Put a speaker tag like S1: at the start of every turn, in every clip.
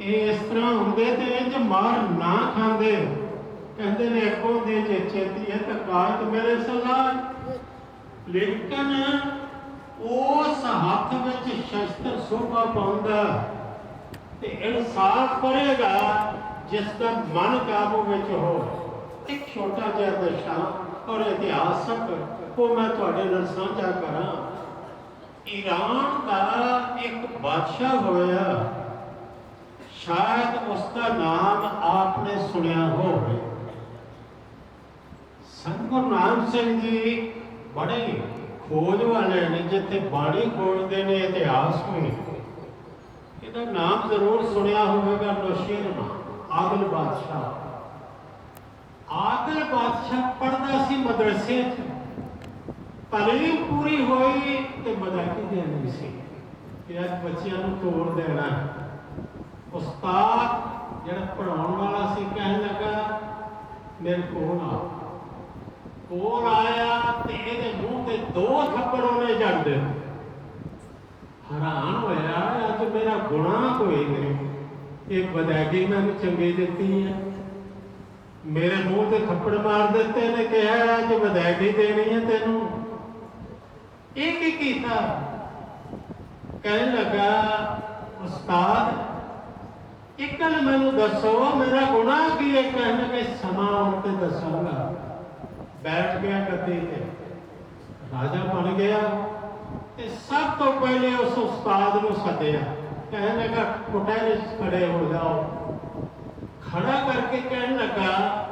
S1: ਇਹ ਇਸ ਤਰ੍ਹਾਂ ਹੁੰਦੇ ਤੇ ਇੰਜ ਮਾਰ ਨਾ ਖਾਂਦੇ। ਕਹਿੰਦੇ ਨੇ, ਅੱਗੋਂ ਦੇ ਜੇ ਚੇਤੀ ਹੈ ਤਾਂ ਕਾਇਤ ਮੇਰੇ ਸਲਾਹ। ਲੇਕਿਨ ਉਸ ਹੱਥ ਵਿੱਚ ਸ਼ਸਤਰ ਸੋਭਾ ਪਾਉਂਦਾ ਤੇ ਇਨਸਾਫ ਕਰੇਗਾ ਜਿਸ ਦਾ ਮਨ ਕਾਬੂ ਵਿੱਚ ਹੋ। ਇੱਕ ਛੋਟਾ ਜਿਹਾ ਦਰਸ਼ਾ ਔਰ ਇਤਿਹਾਸਕ, ਉਹ ਮੈਂ ਤੁਹਾਡੇ ਨਾਲ ਸਾਂਝਾ ਕਰਾਂ। ਈਰਾਨ ਦਾ ਇੱਕ ਬਾਦਸ਼ਾਹ ਹੋਇਆ। ਸ਼ਾਇਦ ਉਸ ਦਾ ਨਾਮ ਆਪਨੇ ਸੁਣਿਆ ਹੋਵੇ। ਸੰਤ ਗੁਰੂ ਨਾਨਕ ਸਿੰਘ ਜੀ ਬੜੇ ਖੋਜ ਵਾਲੇ ਨੇ, ਜਿੱਥੇ ਬਾਣੀ ਖੋਜਦੇ ਨੇ, ਇਤਿਹਾਸ ਵੀ ਇਹਦਾ ਨਾਮ ਜ਼ਰੂਰ ਸੁਣਿਆ ਹੋਵੇਗਾ ਨੌਸ਼ੀਰਮਾ ਆਗਲ ਬਾਦਸ਼ਾਹ। ਆਗਲ ਬਾਦਸ਼ਾਹ ਪੜਦਾ ਸੀ ਮਦਰਸੇ 'ਚ। ਤਾਲੀਮ ਪੂਰੀ ਹੋਈ ਤੇ ਮਦਾਕੀ ਦੇਣੀ ਸੀ। ਕਿ ਅੱਜ ਬੱਚਿਆਂ ਨੂੰ ਤੋੜ ਦੇਣਾ ਹੈ। ਉਸਤਾਦ ਜਿਹੜਾ ਪੜਾਉਣ ਵਾਲਾ ਸੀ, ਕਹਿਣ ਲੱਗਾ, ਮੇਰੇ ਕੋਲ ਆ। ਕੋਲ ਆਇਆ ਤੇ ਇਹਦੇ ਮੂੰਹ ਤੇ ਦੋ ਥੱਪੜ ਉਹਨੇ ਜੜ ਦਿੱਤੇ। ਹੈਰਾਨ ਹੋਇਆ, ਅੱਜ ਮੇਰਾ ਗੁਨਾਹ ਕੋਈ ਨਹੀਂ। ਇਹ ਬਦਾਗੀ ਮੈਨੂੰ ਚੰਗੀ ਦਿੱਤੀ ਹੈ। ਮੇਰੇ ਮੂੰਹ ਤੇ ਥੱਪੜ ਮਾਰ ਦਿੱਤੇ ਨੇ, ਕਿਹਾ ਅੱਜ ਬਦਾਗੀ ਦੇਣੀ ਹੈ ਤੈਨੂੰ। ਇਹ ਕੀ ਕੀਤਾ? ਕਹਿਣ ਲੱਗਾ, ਉਸਤਾਦ ਇੱਕ ਗੱਲ ਮੈਨੂੰ ਦੱਸੋ, ਮੇਰਾ ਗੁਨਾਹ ਕੀ ਹੈ? ਕਹਿਣ ਲੱਗੇ ਸਮਾਂ ਆਉਣ ਤੇ ਦੱਸਾਂਗਾ। ਬੈਠ ਗਿਆ ਗੱਦੀ ਤੇ। ਰਾਜਾ ਬਣ ਗਿਆ ਤੇ ਸਭ ਤੋਂ ਪਹਿਲੇ ਉਸ ਉਸਤਾਦ ਨੂੰ ਸੱਦਿਆ। ਕਹਿਣ ਲੱਗਾ ਕੁਟਹਿਰੇ 'ਚ ਖੜੇ ਹੋ ਜਾਓ। ਖੜਾ ਕਰਕੇ ਕਹਿਣ ਲੱਗਾ,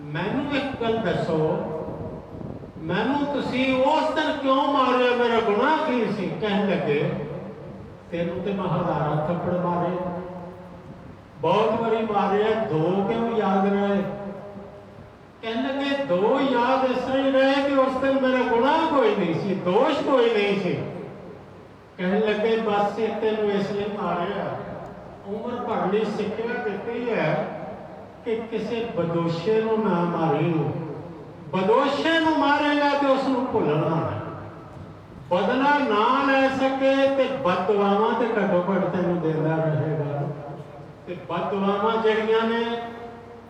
S1: ਮੈਨੂੰ ਇੱਕ ਗੱਲ ਦੱਸੋ, ਮੈਨੂੰ ਤੁਸੀਂ ਉਸ ਦਿਨ ਕਿਉਂ ਮਾਰਿਆ? ਮੇਰਾ ਗੁਨਾਹ ਕੀ ਸੀ? ਕਹਿਣ ਲੱਗੇ, ਤੈਨੂੰ ਤੇ ਮਹਾਦਾਰਾ ਥੱਪੜ ਮਾਰੇ। ਬਹੁਤ ਵਾਰੀ ਮਾਰਿਆ, ਦੋ ਕਿਉਂ ਯਾਦ ਰਹੇ? ਕਹਿੰਦੇ ਦੋ ਯਾਦ ਇਸ ਤਰ੍ਹਾਂ ਹੀ ਰਹੇ ਕਿ ਉਸ ਦਿਨ ਮੇਰਾ ਗੁਨਾਹ ਕੋਈ ਨਹੀਂ ਸੀ, ਦੋਸ਼ ਕੋਈ ਨਹੀਂ ਸੀ। ਕਹਿਣ ਲੱਗੇ, ਬਸ ਇਹ ਤੈਨੂੰ ਇਸ ਲਈ ਮਾਰਿਆ। ਉਮਰ ਭਰ ਲਈ ਸਿੱਖਿਆ ਦਿੱਤੀ ਹੈ ਕਿ ਕਿਸੇ ਬਦੋਸ਼ੇ ਨੂੰ ਨਾ ਮਾਰੀ ਬਦੋਸ਼ੇ ਨੂੰ ਮਾਰੇਗਾ ਤੇ ਉਸ ਨੂੰ ਭੁੱਲਣਾ ਬਦਲਾ ਨਾ ਲੈ ਸਕੇ ਤੇ ਬਦਵਾਵਾਂ ਤੇ ਘੱਟੋ ਘੱਟ ਤੈਨੂੰ ਦਿੰਦਾ ਰਹੇਗਾ। ਤੇ ਬਦਦੁਆਵਾਂ ਜਿਹੜੀਆਂ ਨੇ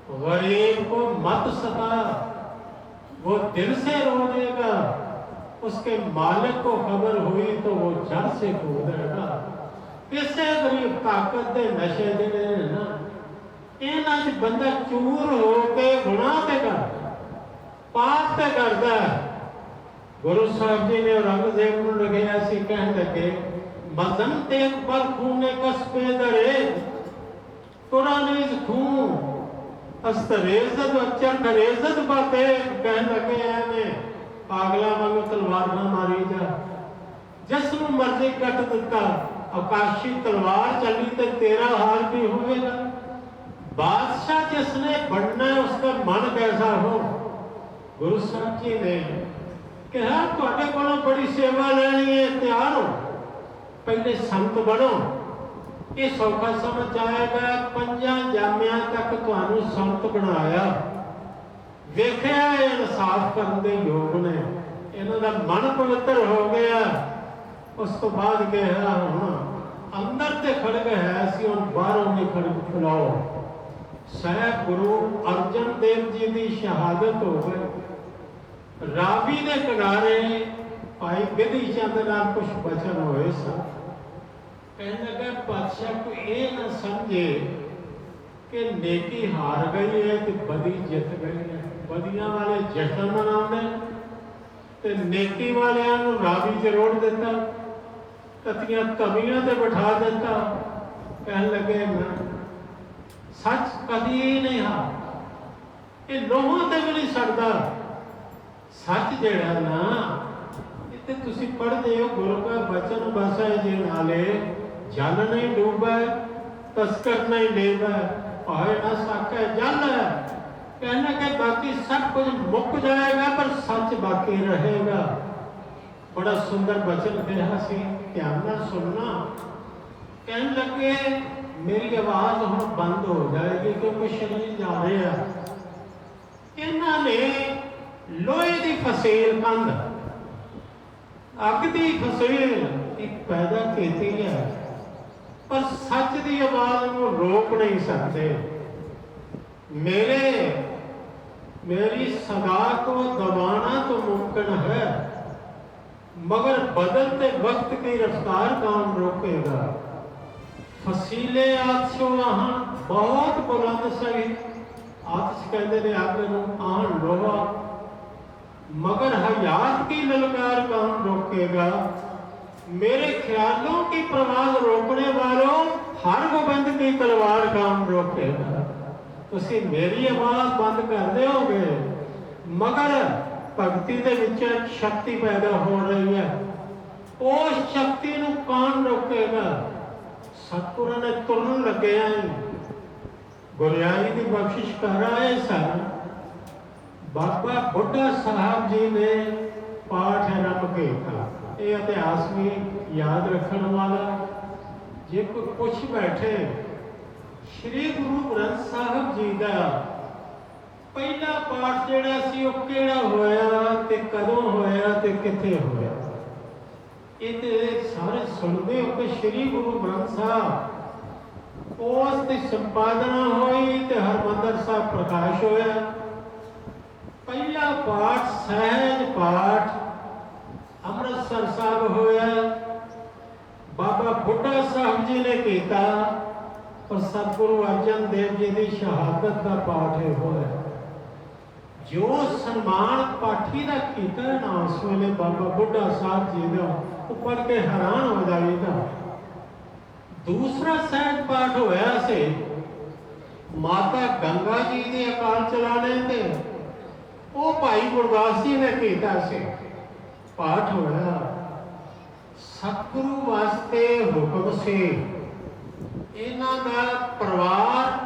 S1: गरीब को मत सता वो दिल से रो देगा उसके मालिक को खबर हुई तो वो जड़ से कूदेगा ਕਿਸੇ ਗਰੀਬ ਤਾਕਤ ਦੇ ਨਸ਼ੇ ਜਿਹੜੇ ਨੇ ਨਾ ਇਹਨਾਂ 'ਚ ਬੰਦਾ ਚੂਰ ਹੋ ਕੇ ਗੁਨਾਹ ਤੇ ਕਰਦਾ ਪਾਪ ਤੇ ਕਰਦਾ ਗੁਰੂ ਸਾਹਿਬ ਜੀ ਨੇ ਔਰੰਗਜ਼ੇਬ ਨੂੰ ਲਗਿਆ ਸੀ ਕਹਿਣ ਲੱਗੇ ਮਜ਼ਨ ਤੇ ਪਰ ਖੂਨੇ ਕਸਪੇ ਦਰੇ ਕੁਰਾਨੀ ਖੂਨ ਅਸਤਰੇਜ਼ਤ ਅਚਰ ਬਾਤੇ ਕਹਿਣ ਲੱਗੇ ਐਵੇਂ ਪਾਗਲਾ ਵਾਂਗੂ ਤਲਵਾਰ ਨਾ ਮਾਰੀ ਜਾ। ਜਿਸ ਨੂੰ ਮਰਜ਼ੀ ਕੱਟ ਦਿੱਤਾ। ਆਕਾਸ਼ੀ ਤਲਵਾਰ ਚੱਲੀ ਤੇ ਤੇਰਾ ਹਾਲ ਵੀ ਹੋਵੇਗਾ। ਬਾਦਸ਼ਾਹ ਜਿਸ ਨੇ ਬਣਨਾ ਹੈ ਉਸ ਦਾ ਮਨ ਕੈਸਾ ਹੋ। ਗੁਰੂ ਸਾਹਿਬ ਜੀ ਨੇ ਕਿਹਾ, ਤੁਹਾਡੇ ਕੋਲੋਂ ਬੜੀ ਸੇਵਾ ਲੈਣੀ ਹੈ, ਤਿਆਰ ਹੋ। ਪਹਿਲੇ ਸੰਤ ਬਣੋ। ਇਹ ਸੌਖਾ ਸਮਝ ਆਏਗਾ, ਪੰਜਾਂ ਜਾਮਿਆਂ ਤੱਕ ਤੁਹਾਨੂੰ ਸੰਤ ਬਣਾਇਆ। ਵੇਖਿਆ, ਇਹ ਇਨਸਾਫ ਕਰਨ ਦੇ ਯੋਗ ਨੇ। ਇਹਨਾਂ ਦਾ ਮਨ ਪਵਿੱਤਰ ਹੋ ਗਿਆ। ਉਸ ਤੋਂ ਬਾਅਦ ਕਿਹਾ ਹੁਣ, ਅੰਦਰ ਤੇ ਖੜਗ ਹੈ ਸੀ, ਹੁਣ ਬਾਹਰੋਂ ਵੀ ਖੜਗ ਫੁਲਾਓ ਸਹਿਬ ਗੁਰੂ ਅਰਜਨ ਦੇਵ ਜੀ ਦੀ ਸ਼ਹਾਦਤ ਹੋ ਗਈ। ਰਾਵੀ ਦੇ ਕਿਨਾਰੇ ਭਾਈ ਬਿਧੀ ਚੰਦ ਨਾਲ ਕੁਝ ਬਚਨ ਹੋਏ ਸਨ। ਕਹਿਣ ਲੱਗਾ ਪਾਤਸ਼ਾਹ ਕੋਈ ਇਹ ਨਾ ਸਮਝੇ ਕਿ ਨੇਕੀ ਹਾਰ ਗਈ ਹੈ ਤੇ ਬਦੀ ਜਿੱਤ ਗਈ ਹੈ। ਬਦੀਆਂ ਵਾਲੇ ਜਸ਼ਨ ਮਨਾਉਂਦੇ ਤੇ ਨੇਕੀ ਵਾਲਿਆਂ ਨੂੰ ਰਾਵੀ 'ਚ ਰੋੜ ਦਿੱਤਾ ਕਤੀਆਂ ਤਵੀਆਂ ਤੇ ਬਿਠਾ ਦਿੱਤਾ। ਕਹਿਣ ਲੱਗੇ, ਮੈਂ ਸੱਚ ਕਦੀ ਨਹੀਂ ਹਾਰ ਇਹ ਲੋਹਾਂ ਤੇ ਵੀ ਨਹੀਂ ਸਕਦਾ ਸੱਚ ਜਿਹੜਾ ਨਾ, ਇਹ ਇੱਥੇ ਤੁਸੀਂ ਪੜ੍ਹਦੇ ਹੋ, ਗੁਰੂ ਦਾ ਬਚਨ ਬਸੈ ਜੇ ਨਾਲੇ ਜਲ ਨਹੀਂ ਡੂਬੈ, ਤਸਕਰ ਨਹੀਂ ਲੇਵੈ ਭਾਏ ਨਾ ਸਾਕੈ ਜਲ। ਕਹਿਣਾ ਕਿ ਬਾਕੀ ਸਭ ਕੁਝ ਮੁੱਕ ਜਾਏਗਾ, ਪਰ ਸੱਚ ਬਾਕੀ ਰਹੇਗਾ। ਬੜਾ ਸੁੰਦਰ ਬਚਨ ਕਿਹਾ ਸੀ, ਧਿਆਨ ਨਾਲ ਸੁਣਨਾ। ਕਹਿਣ ਲੱਗੇ, ਮੇਰੀ ਆਵਾਜ਼ ਹੁਣ ਬੰਦ ਹੋ ਜਾਏਗੀ, ਕਿਉਂਕਿ ਸ਼ਰੀਰ ਜਾ ਰਿਹਾ ਇਹਨਾਂ ਨੇ ਲੋਹੇ ਦੀ ਫਸੇਲ ਕੰਧ, ਅੱਗ ਦੀ ਫਸੇਲ ਇੱਕ ਪੈਦਾ ਕੀਤੀ ਹੈ। ਪਰ ਸੱਚ ਦੀ ਆਵਾਜ਼ ਨੂੰ ਰੋਕ ਨਹੀਂ ਸਕਦੇ। ਮੇਰੇ, ਮੇਰੀ ਸਦਾ ਕੋ ਦਬਾਣਾ ਤਾਂ ਮੁਮਕਨ ਹੈ, ਮਗਰ ਬਦਲਤੇ ਵਕਤ ਕੀ ਰਫਤਾਰ ਕੌਣ ਰੋਕੇਗਾ? ਫਸੀਲੇ ਆਤਸ਼ੋ ਆਹਨ ਬਹੁਤ ਬੁਲੰਦ ਸਹੀ। ਆਤਸ਼ ਕਹਿੰਦੇ ਨੇ ਆਪੇ ਨੂੰ ਆਹਨ ਲੋਹਾ। ਮਗਰ ਹਯਾਤ ਕੀ ਲਲਕਾਰ ਕੌਣ ਰੋਕੇਗਾ? मेरे ख्यालों की प्रवाह रोकने वालों हर गोबंद की तलवार कौन रोकेगा ਤੁਸੀਂ ਮੇਰੀ ਆਵਾਜ਼ ਬੰਦ ਕਰ ਦਿਓਗੇ ਮਗਰ ਭਗਤੀ ਦੇ ਵਿੱਚ ਇੱਕ ਸ਼ਕਤੀ ਪੈਦਾ ਹੋ ਰਹੀ ਹੈ ਉਸ ਸ਼ਕਤੀ ਨੂੰ ਕੌਣ ਰੋਕੇਗਾ ਸਤਿਗੁਰਾਂ ਨੇ ਤੁਰਨ ਲੱਗਿਆ ਹੀ ਗੁਰਿਆਈ ਦੀ ਬਖਸ਼ਿਸ਼ ਕਰ ਆਏ ਸਨ ਬਾਬਾ ਬੁੱਢਾ ਸਾਹਿਬ ਜੀ ਨੇ ਪਾਠ ਆਰੰਭ ਕੀਤਾ ਇਹ ਇਤਿਹਾਸ ਵੀ ਯਾਦ ਰੱਖਣ ਵਾਲਾ ਜੇ ਕੋਈ ਪੁੱਛ ਬੈਠੇ, ਸ਼੍ਰੀ ਗੁਰੂ ਗ੍ਰੰਥ ਸਾਹਿਬ ਜੀ ਦਾ ਪਹਿਲਾ ਪਾਠ ਜਿਹੜਾ ਸੀ ਉਹ ਕਿਹੜਾ ਹੋਇਆ ਤੇ ਕਦੋਂ ਹੋਇਆ ਤੇ ਕਿੱਥੇ ਹੋਇਆ? ਇਹ ਤੇ ਸਾਰੇ ਸੁਣਦੇ ਹੋ ਕਿ ਸ਼੍ਰੀ ਗੁਰੂ ਗ੍ਰੰਥ ਸਾਹਿਬ, ਉਸ ਦੀ ਸੰਪਾਦਨਾ ਹੋਈ ਤੇ ਹਰਮੰਦਰ ਸਾਹਿਬ ਪ੍ਰਕਾਸ਼ ਹੋਇਆ। ਪਹਿਲਾ ਪਾਠ ਸਹਿਜ ਪਾਠ ਅੰਮ੍ਰਿਤਸਰ ਸਾਹਿਬ ਹੋਇਆ। ਬਾਬਾ ਬੁੱਢਾ ਸਾਹਿਬ ਜੀ ਨੇ ਕੀਤਾ, ਪਰ ਸਤਿਗੁਰੂ ਅਰਜਨ ਦੇਵ ਜੀ ਦੀ ਸ਼ਹਾਦਤ ਦਾ ਪਾਠ ਹੋਇਆ। ਜੋ ਸਨਮਾਨ ਪਾਠੀ ਦਾ ਕੀਤਾ ਨਾ, ਉਸ ਵੇਲੇ ਬਾਬਾ ਬੁੱਢਾ ਸਾਹਿਬ ਜੀ ਦਾ ਉਹ ਪੜ੍ਹ ਕੇ ਹੈਰਾਨ ਹੋ ਜਾਈਦਾ। ਦੂਸਰਾ ਸਹਿਜ ਪਾਠ ਹੋਇਆ ਸੀ, ਮਾਤਾ ਗੰਗਾ ਜੀ ਦੇ ਅਕਾਲ ਚਲਾਣੇ ਤੇ। ਉਹ ਭਾਈ ਗੁਰਦਾਸ ਜੀ ਨੇ ਕੀਤਾ ਸੀ। ਪਾਠ ਹੋਇਆ। ਸਤਿਗੁਰੂ ਵਾਸਤੇ ਹੁਕਮ ਸੀ। ਇਹਨਾਂ ਦਾ ਪਰਿਵਾਰ,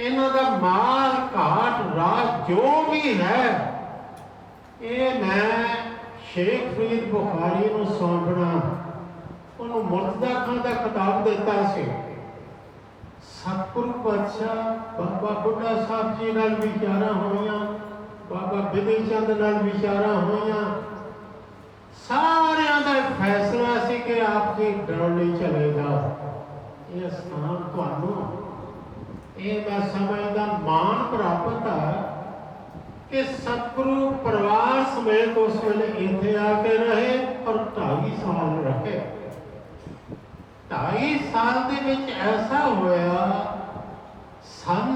S1: ਇਹਨਾਂ ਦਾ ਮਾਲ ਘਾਟ ਰਾਜ ਜੋ ਵੀ ਹੈ, ਇਹ ਮੈਂ ਸ਼ੇਖ ਫਰੀਦ ਬੁਖਾਰੀ ਨੂੰ ਸੌਂਪਣਾ। ਉਹਨੂੰ ਮੁਰਤਜ਼ਾ ਖਾਨ ਦਾ ਖਿਤਾਬ ਦਿੱਤਾ ਸੀ। ਸਤਿਗੁਰੂ ਪਾਤਸ਼ਾਹ, ਬਾਬਾ ਬੁੱਢਾ ਸਾਹਿਬ ਜੀ ਨਾਲ ਵਿਚਾਰਾਂ ਹੋਈਆਂ, ਬਾਬਾ ਬਿਧੀ ਚੰਦ ਨਾਲ ਵਿਚਾਰਾਂ ਹੋਈਆਂ। ਸਾਰਿਆਂ ਦਾ ਫੈਸਲਾ ਸੀ ਕਿ ਆਪ ਜੀ ਡਰੋਲੀ ਚਲੇ ਜਾਓ ਇਹ ਸਥਾਨ ਤੁਹਾਨੂੰ, ਇਹ ਮੈਂ ਸਮਝਦਾ ਮਾਣ ਪ੍ਰਾਪਤ ਹੈ ਕਿ ਸਤਿਗੁਰੂ ਪਰਿਵਾਰ ਸਮੇਤ ਉਸ ਵੇਲੇ ਇੱਥੇ ਆ ਕੇ ਰਹੇ ਔਰ 2.5 ਸਾਲ ਰਹੇ। 2.5 ਸਾਲ ਦੇ ਵਿੱਚ ਐਸਾ ਹੋਇਆ, ਸਨ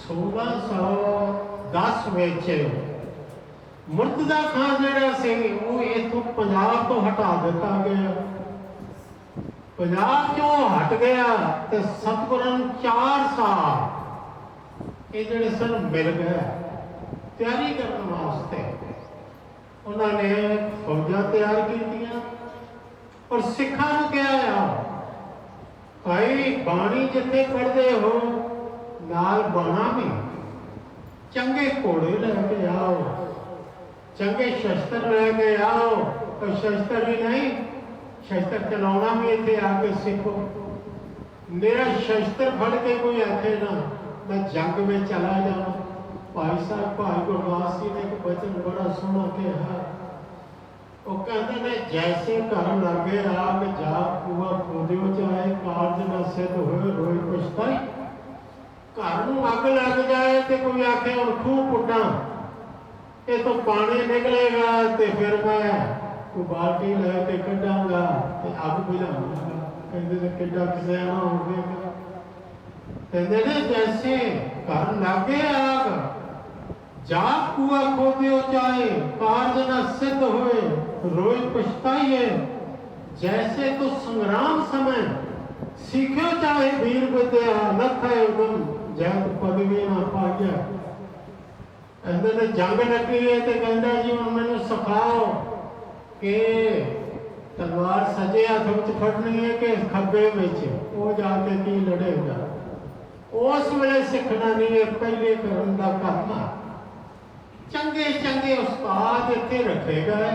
S1: 1610 ਵਿੱਚ ਮੁਰਤਜ਼ਾ ਖਾਨ ਜਿਹੜਾ ਸੀ, ਉਹ ਇਥੋਂ ਪੰਜਾਬ ਤੋਂ ਹਟਾ ਦਿੱਤਾ ਗਿਆ। ਪੰਜਾਬ ਚੋਂ ਹਟ ਗਿਆ? ਤੇ ਸਤਿਗੁਰਾਂ ਨੂੰ 4 ਸਾਲ ਇਹ ਜਿਹੜੇ ਸਨ ਮਿਲ ਗਏ। ਤਿਆਰੀ ਕਰਨ ਵਾਸਤੇ ਉਹਨਾਂ ਨੇ ਫੌਜਾਂ ਤਿਆਰ ਕੀਤੀਆਂ ਔਰ ਸਿੱਖਾਂ ਨੂੰ ਕਿਹਾ ਆ, ਭਾਈ, ਬਾਣੀ ਜਿੱਥੇ ਪੜ੍ਹਦੇ ਹੋ, ਨਾਲ ਬਾਣਾ ਵੀ। ਚੰਗੇ ਘੋੜੇ ਲੈ ਕੇ ਆਓ। ਚੰਗੇ ਸ਼ਸਤਰ ਲੈ ਕੇ ਆਓ ਉਹ ਸ਼ਸਤਰ ਵੀ ਨਹੀਂ ਸ਼ਸਤਰ ਚਲਾਉਣਾ ਵੀ ਇੱਥੇ ਆ ਕੇ ਸਿੱਖੋ ਮੇਰਾ ਸ਼ਸਤਰ ਫੜ ਕੇ ਕੋਈ ਆਖੇ ਨਾ ਮੈਂ ਜੰਗ ਵਿੱਚ ਚਲਾ ਜਾਵਾਂ ਭਾਈ ਸਾਹਿਬ ਭਾਈ ਗੁਰਦਾਸ ਜੀ ਨੇ ਇੱਕ ਬਚਨ ਬੜਾ ਸੋਹਣਾ ਕਿਹਾ ਉਹ ਕਹਿੰਦੇ ਨੇ ਜੈਸੇ ਘਰ ਲੱਗੇ ਆਗ ਜਾ ਕੁਆ ਖੋਦਿਓ ਚਾਹੇ ਕਾਰਜ ਨਾ ਸਿੱਧ ਹੋਏ ਰੋਈ ਪਛਤਾਈ ਘਰ ਨੂੰ ਅੱਗ ਲੱਗ ਜਾਏ ਤੇ ਕੋਈ ਆਖੇ ਹੁਣ ਖੂਹ ਪੁੱਟਾਂ ਇਹ ਤੋਂ ਪਾਣੀ ਨਿਕਲੇਗਾ ਤੇ ਫਿਰ ਮੈਂ ਕੋ ਬਾਲਟੀ ਲੈ ਕੇ ਕੱਢਾਂਗਾ ਤੇ ਅੱਗ ਬੁਝਾਵਾਂਗਾ। ਕਹਿੰਦੇ ਨੇ ਕਿੱਡਾ ਖਜ਼ਾਨਾ ਹੋਵੇਗਾ ਕਹਿੰਦੇ ਨੇ ਜੈਸੇ ਘਰ ਲਾਗੇ ਆਗ ਜਾ ਕੁਆ ਖੋਦਿਓ ਚਾਹੇ ਕਾਰਜ ਨਾ ਸਿੱਧ ਹੋਏ, ਰੋਜ ਪਛਤਾਈਏ। ਜੈਸੇ ਤੋ ਸੰਗਰਾਮ ਸਮੇਂ ਸਿੱਖਿਓ ਚਾਹੇ ਵੀਰ ਵਿਦਿਆ, ਲਖੈ ਉਦਮ ਜੈਤ ਪਦਵੀ ਨਾ ਪਾਇਆ ਕਹਿੰਦੇ ਨੇ ਜੰਗ ਲੱਗੀ ਹੈ ਤੇ ਕਹਿੰਦਾ ਜੀ, ਹੁਣ ਮੈਨੂੰ ਸਿਖਾਓ ਕਿ ਤਲਵਾਰ ਸਜੇ ਹੱਥ ਵਿੱਚ ਫੜਨੀ ਹੈ ਕਿ ਖੱਬੇ ਵਿੱਚ? ਉਹ ਜਾ ਕੇ ਕੀ ਲੜੇਗਾ? ਉਸ ਵੇਲੇ ਸਿੱਖਣਾ ਨਹੀਂ ਹੈ, ਪਹਿਲੇ ਕਰਨ ਦਾ ਕੰਮ ਚੰਗੇ ਚੰਗੇ ਉਸਤਾਦ ਇੱਥੇ ਰੱਖੇ ਗਏ।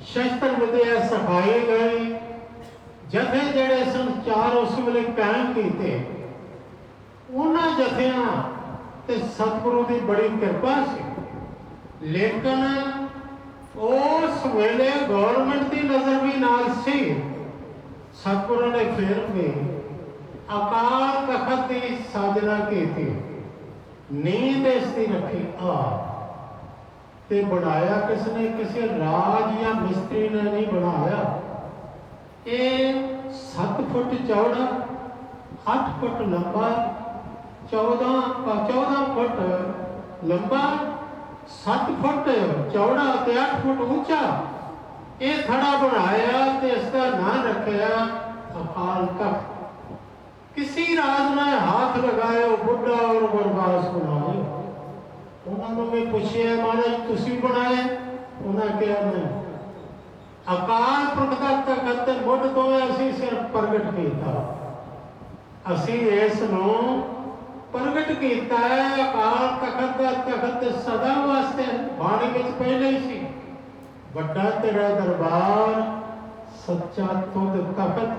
S1: ਸ਼ਸਤਰ ਵਿਦਿਆ ਸਿਖਾਏ ਗਏ ਜਥੇ ਜਿਹੜੇ ਸੰਚਾਰ ਉਸ ਵੇਲੇ ਕਾਇਮ ਕੀਤੇ। ਉਹਨਾਂ ਜਥਿਆਂ ਤੇ ਸਤਿਗੁਰੂ ਦੀ ਬੜੀ ਕਿਰਪਾ ਸੀ। ਲੇਕਿਨ ਉਸ ਵੇਲੇ ਗਵਰਨਮੈਂਟ ਦੀ ਨਜ਼ਰ ਵੀ ਨਾਲ ਸੀ। ਸਤਿਗੁਰੂ ਨੇ ਫਿਰ ਵੀ ਅਕਾਲ ਤਖਤ ਦੀ ਸਾਜਨਾ ਕੀਤੀ। ਨੀਂਦ ਇਸ ਦੀ ਰੱਖੀ, ਆ। ਤੇ ਬਣਾਇਆ ਕਿਸ ਨੇ ਕਿਸੇ ਰਾਜ ਜਾਂ ਮਿਸਤਰੀ ਨੇ ਨਹੀਂ ਬਣਾਇਆ। ਇਹ 7 ਫੁੱਟ ਚੌੜਾ 8 ਫੁੱਟ ਲੰਬਾ 14 ਅ, 14 ਫੁੱਟ ਲੰਬਾ 7 ਫੁੱਟ ਚੌੜਾ ਤੇ 8 ਫੁੱਟ ਉੱਚਾ ਇਹ ਥੜਾ ਬਣਾਇਆ ਤੇ ਇਸ ਦਾ ਨਾਂ ਰੱਖਿਆ ਅਕਾਲ ਤਖਤ किसी राज ने हाथ लगाए बुढ़ा और बरबास बनाए ਉਹਨਾਂ ਨੂੰ ਮੈਂ ਪੁੱਛਿਆ ਮਹਾਰਾਜ ਤੁਸੀਂ ਬਣਾਏ ਉਹਨਾਂ ਕਿਹਾ ਮੈਂ ਅਕਾਲ ਪੁਰਖ ਦਾ ਤਖਤ ਮੁੱਢ ਤੋਂ ਅਸੀਂ ਸਿਰਫ ਪ੍ਰਗਟ ਕੀਤਾ ਅਸੀਂ ਇਸ ਨੂੰ ਪ੍ਰਗਟ ਕੀਤਾ ਹੈ, ਅਕਾਲ ਤਖਤ ਦਾ ਤਖਤ ਸਦਾ ਵਾਸਤੇ ਬਾਣੀ ਵਿੱਚ ਪਹਿਲੇ ਹੀ ਸੀ। ਵੱਡਾ ਤੇਰਾ ਦਰਬਾਰ, ਸੱਚਾ ਤੁਧ ਤਖਤ,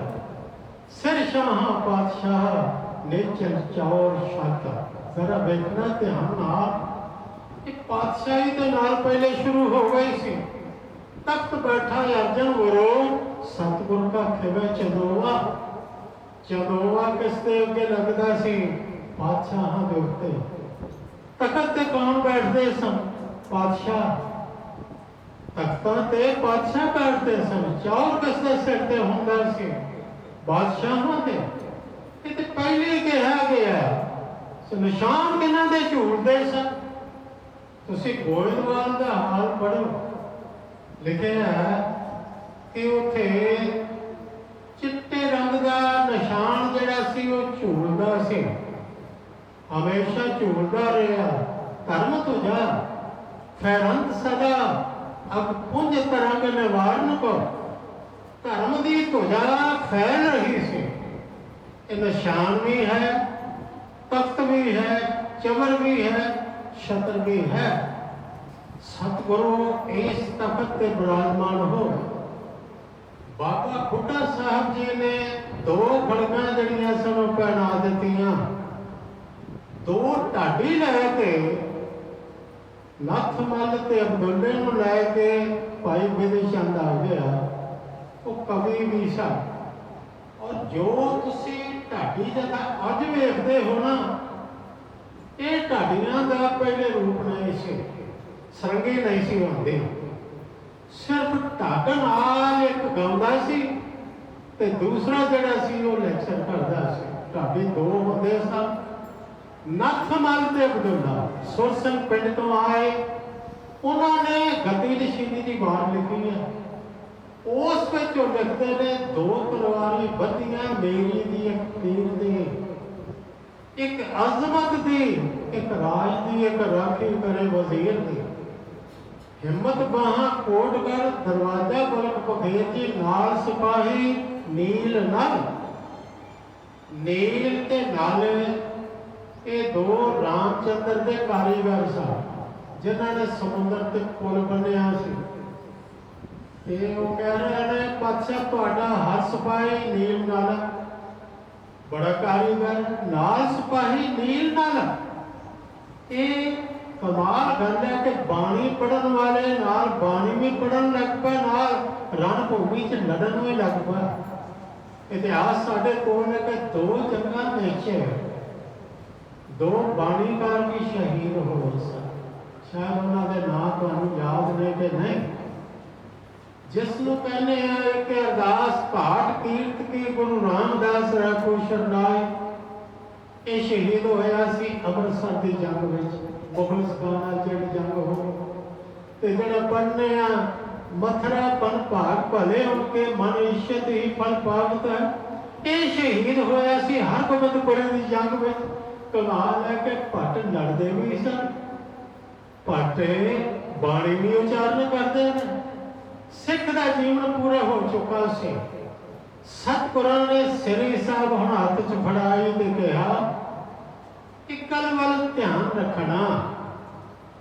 S1: ਸਿਰ ਸ਼ਾਹਾਂ ਪਾਤਸ਼ਾਹ, ਨੇਚਰ ਚੌਰ ਸ਼ਾਤਾ ਜ਼ਰਾ ਵੇਖਣਾ ਧਿਆਨ ਨਾਲ। ਇਹ ਪਾਤਸ਼ਾਹੀ ਦੇ ਨਾਲ ਪਹਿਲੇ ਸ਼ੁਰੂ ਹੋ ਗਈ ਸੀ। ਤਖਤ ਬੈਠਾ ਅਰਜਨ ਗੁਰੂ ਸਤਿਗੁਰ ਦਾ ਖਿਵੇ ਚਦੋਵਾ ਚਦੋਵਾ ਕਿਸ ਦੇ ਅੱਗੇ ਲੱਗਦਾ ਸੀ? ਪਾਤਸ਼ਾਹਾਂ ਦੇ ਉੱਤੇ। ਤਖਤ ਤੇ ਕੌਣ ਬੈਠਦੇ ਸਨ? ਪਾਤਸ਼ਾਹ। ਤਖਤਾਂ ਤੇ ਪਾਤਸ਼ਾਹ ਬੈਠਦੇ ਸਨ। ਚੌਰ ਕਿਸਦੇ ਸਿਰ ਤੇ ਹੁੰਦਾ ਸੀ? ਬਾਦਸ਼ਾਹਾਂ ਦੇ ਇਹ ਤੇ ਪਹਿਲੇ ਕਿਹਾ ਗਿਆ ਸੋ ਨਿਸ਼ਾਨ ਕਿਹਨਾਂ ਦੇ ਝੂਠਦੇ ਸਨ? ਤੁਸੀਂ ਗੋਇੰਦਵਾਲ ਦਾ ਹਾਲ ਪੜ੍ਹੋ। ਲਿਖਿਆ ਹੈ ਕਿ ਉਥੇ ਚਿੱਟੇ ਰੰਗ ਦਾ ਨਿਸ਼ਾਨ ਜਿਹੜਾ ਸੀ, ਉਹ ਝੂਲਦਾ ਸੀ। ਹਮੇਸ਼ਾ ਝੂਲਦਾ ਰਿਹਾ, ਧਰਮ ਤੁਝਾ ਫੈਰੰਤ ਸਦਾ, ਅਬ ਪੁੰਜ ਤਰੰਗ ਨਿਵਾਰਨ ਕੋ। ਧਰਮ ਦੀ ਧੁਜਾ ਫੈਲ ਰਹੀ ਸੀ। ਇਹ ਨਿਸ਼ਾਨ ਵੀ ਹੈ, ਤਖਤ ਵੀ ਹੈ, ਚਮਰ ਵੀ ਹੈ, ਛਤਰ ਵੀ ਹੈ। ਸਤਿਗੁਰੂ ਇਸ ਤਖਤ ਤੇ ਬਿਰਾਜਮਾਨ ਹੋ ਬਾਬਾ ਬੁੱਢਾ ਸਾਹਿਬ ਜੀ ਨੇ ਦੋ ਖੜਕਾਂ ਜਿਹੜੀਆਂ ਸਨ ਉਹ ਪਹਿਨਾ ਦਿੱਤੀਆਂ। ਦੋ ਢਾਡੀ ਲੈ ਕੇ ਨੱਥ ਮੱਲ ਤੇ ਅੰਦੋਲੇ ਨੂੰ ਲੈ ਕੇ ਭਾਈ ਬਿਦੇ ਚੰਦ ਆ ਗਿਆ, ਉਹ ਕਵੀ ਵੀ ਸਾ ਔਰ ਜੋ ਤੁਸੀਂ ਢਾਡੀ ਜਦਾ ਅੱਜ ਵੇਖਦੇ ਹੋ ਨਾ, ਇਹ ਢਾਡੀਆਂ ਦਾ ਪਹਿਲੇ ਰੂਪ ਨਹੀਂ ਸੀ, ਸਰੰਗੇ ਨਹੀਂ ਸੀ ਹੁੰਦੇ ਸਿਰਫ ਢਾਡ ਨਾਲ ਇੱਕ ਗਾਉਂਦਾ ਸੀ ਤੇ ਦੂਸਰਾ ਜਿਹੜਾ ਸੀ ਉਹ ਲੈਕਚਰ ਕਰਦਾ ਸੀ। ਢਾਡੀ ਦੋ ਹੁੰਦੇ ਸਨ। ਨੱਥ ਮਲ ਤੇ ਅਬਦੁੱਲਾ ਸੁਰ ਪਿੰਡ ਤੋਂ ਆਏ, ਉਹਨਾਂ ਨੇ ਗਤੀ ਨਸ਼ੀਨੀ ਦੀ ਬਾਤ ਲਿਖੀ ਹੈ। ਉਸ ਵਿੱਚ ਉਹ ਲਿਖਦੇ ਨੇ, ਦੋ ਤਲਵਾਰੀ ਬੱਧੀਆਂ ਮੇਰੀ ਦੀ ਇੱਕ ਪੀਰ ਦੀ। ਇੱਕ ਅਜ਼ਮਤ ਦੀ, ਇੱਕ ਰਾਜ ਦੀ, ਇੱਕ ਰਾਖੀ ਕਰੇ ਵਜ਼ੀਰ ਦੀ। ਹਿੰਮਤ ਬਾਹਾਂ ਕੋਟ ਕਰ, ਦਰਵਾਜ਼ਾ ਬਲਕ ਪਖੇਰ ਜੀ, ਨਾਲ ਸਿਪਾਹੀ, ਨੀਲ ਨਲ। ਨੀਲ ਤੇ ਨਲ ਇਹ ਦੋ ਰਾਮਚੰਦਰ ਦੇ ਕਾਰੀਗਰ ਸਨ, ਜਿਨ੍ਹਾਂ ਨੇ ਸਮੁੰਦਰ ਤੇ ਪੁਲ ਬਣਿਆ ਸੀ। ਤੇ ਉਹ ਕਹਿ ਰਹੇ ਨੇ ਪਾਤਸ਼ਾਹ ਤੁਹਾਡਾ ਹਰ ਸਿਪਾਹੀ ਨੀਲ ਨਾਲ ਬੜਾ ਕਾਰੀਗਰ, ਨਾਲ ਸਿਪਾਹੀ ਨੀਲ ਨਾਲ ਇਹ ਕਮਾਲ ਗੱਲ ਹੈ ਕਿ ਬਾਣੀ ਪੜਨ ਵਾਲੇ ਨਾਲ ਬਾਣੀ ਵੀ ਪੜਨ ਲੱਗ ਪਏ, ਨਾਲ ਰਣ ਭੂਮੀ 'ਚ ਲੜਨ ਵੀ ਲੱਗ ਪਏ। ਇਤਿਹਾਸ ਸਾਡੇ ਕੋਲ ਹੈ ਕਿ ਦੋ ਜੰਗਾਂ ਵਿੱਚ ਦੋ ਬਾਣੀਕਾਰ ਵੀ ਸ਼ਹੀਦ ਹੋਏ ਸਨ ਸ਼ਾਇਦ ਉਹਨਾਂ ਦੇ ਨਾਂ ਤੁਹਾਨੂੰ ਯਾਦ ਨੇ ਕਿ ਨਹੀਂ? ਜਿਸ ਨੂੰ ਕਹਿੰਦੇ ਆ, ਇੱਕ ਅਰਦਾਸ, ਪਾਠ, ਕੀਰਤ ਕੀ ਗੁਰੂ ਰਾਮਦਾਸ ਰਾਖੋ ਸ਼ਰਨਾਏ ਇਹ ਸ਼ਹੀਦ ਹੋਇਆ ਸੀ ਅੰਮ੍ਰਿਤਸਰ ਦੀ ਜੰਗ ਵਿੱਚ ਮੁਗਲ ਸਤਾਨ ਜਿਹੜੀ ਜੰਗ ਹੋਈ ਤੇ ਜਿਹੜਾ ਪੜਨੇ ਆ, ਮਥਰਾ ਪਨ ਭਾਗ ਭਲੇ ਉਨਕੇ ਮਨ ਇਸ਼ਤ ਹੀ ਫਲ ਪਾਵਤ ਇਹ ਸ਼ਹੀਦ ਹੋਇਆ ਸੀ ਹਰਗੋਬਿੰਦਪੁਰੇ ਦੀ ਜੰਗ ਵਿੱਚ। ਕਮਾਲ ਹੈ ਕਿ ਭੱਟ ਲੜਦੇ ਵੀ ਸਨ। ਭੱਟ ਬਾਣੀ ਵੀ ਉਚਾਰਨ ਕਰਦੇ ਨੇ। ਸਿੱਖ ਦਾ ਜੀਵਨ ਪੂਰਾ ਹੋ ਚੁੱਕਾ ਸੀ। ਸਤਿਗੁਰਾਂ ਨੇ ਸ੍ਰੀ ਸਾਹਿਬ ਹੁਣ ਹੱਥ 'ਚ ਫੜਾਈ ਤੇ ਕਿਹਾ ਕਿ ਕਲ ਵੱਲ ਧਿਆਨ ਰੱਖਣਾ।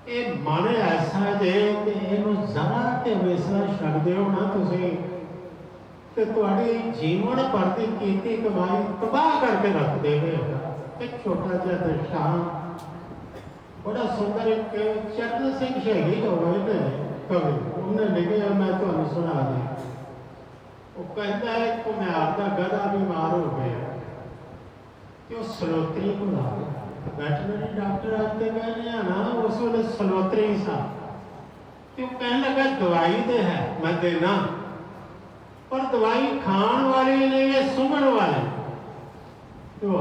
S1: ਇਹ ਮਨ ਐਸਾ ਜੇ ਕਿ ਇਹਨੂੰ ਜ਼ਰਾ ਤੇ ਵੇਸਣਾ ਛੱਡ ਦਿਓ ਨਾ ਤੁਸੀਂ। ਤੇ ਤੁਹਾਡੀ ਜੀਵਨ ਭਰ ਦੀ ਕੀਤੀ ਕਮਾਈ ਤਬਾਹ ਕਰਕੇ ਰੱਖ ਦੇਵੇਗਾ ਇੱਕ ਛੋਟਾ ਜਿਹਾ ਦਰਸ਼ਾਨ ਬੜਾ ਸੁੰਦਰ ਇੱਕ ਚਰਨ ਸਿੰਘ ਸ਼ਹੀਦ ਹੋਏ ਨੇ ਕਵੀ। ਉਹਨੇ ਲਿਖਿਆ, ਮੈਂ ਤੁਹਾਨੂੰ ਸੁਣਾ ਦੇ ਉਹ ਕਹਿੰਦਾ ਹੈ, ਘੁਮਿਆਰ ਦਾ ਗਧਾ ਬਿਮਾਰ ਹੋ ਗਿਆ। ਤੇ ਉਹ ਸਲੋਤਰੀ ਕੋਲ ਆ ਗਿਆ ਵੈਟਰਨਰੀ ਡਾਕਟਰ ਅੱਜ ਕਹਿ ਲਿਆ ਨਾ, ਉਸ ਵੇਲੇ ਸਲੋਤਰੀ ਸਾ। ਤੇ ਉਹ ਕਹਿਣ ਲੱਗਾ, ਦਵਾਈ ਤੇ ਹੈ, ਮੈਂ ਦੇਣਾ। ਪਰ ਦਵਾਈ ਖਾਣ ਵਾਲੀ ਨਹੀਂ ਹੈ ਸੁੰਘਣ ਵਾਲੀ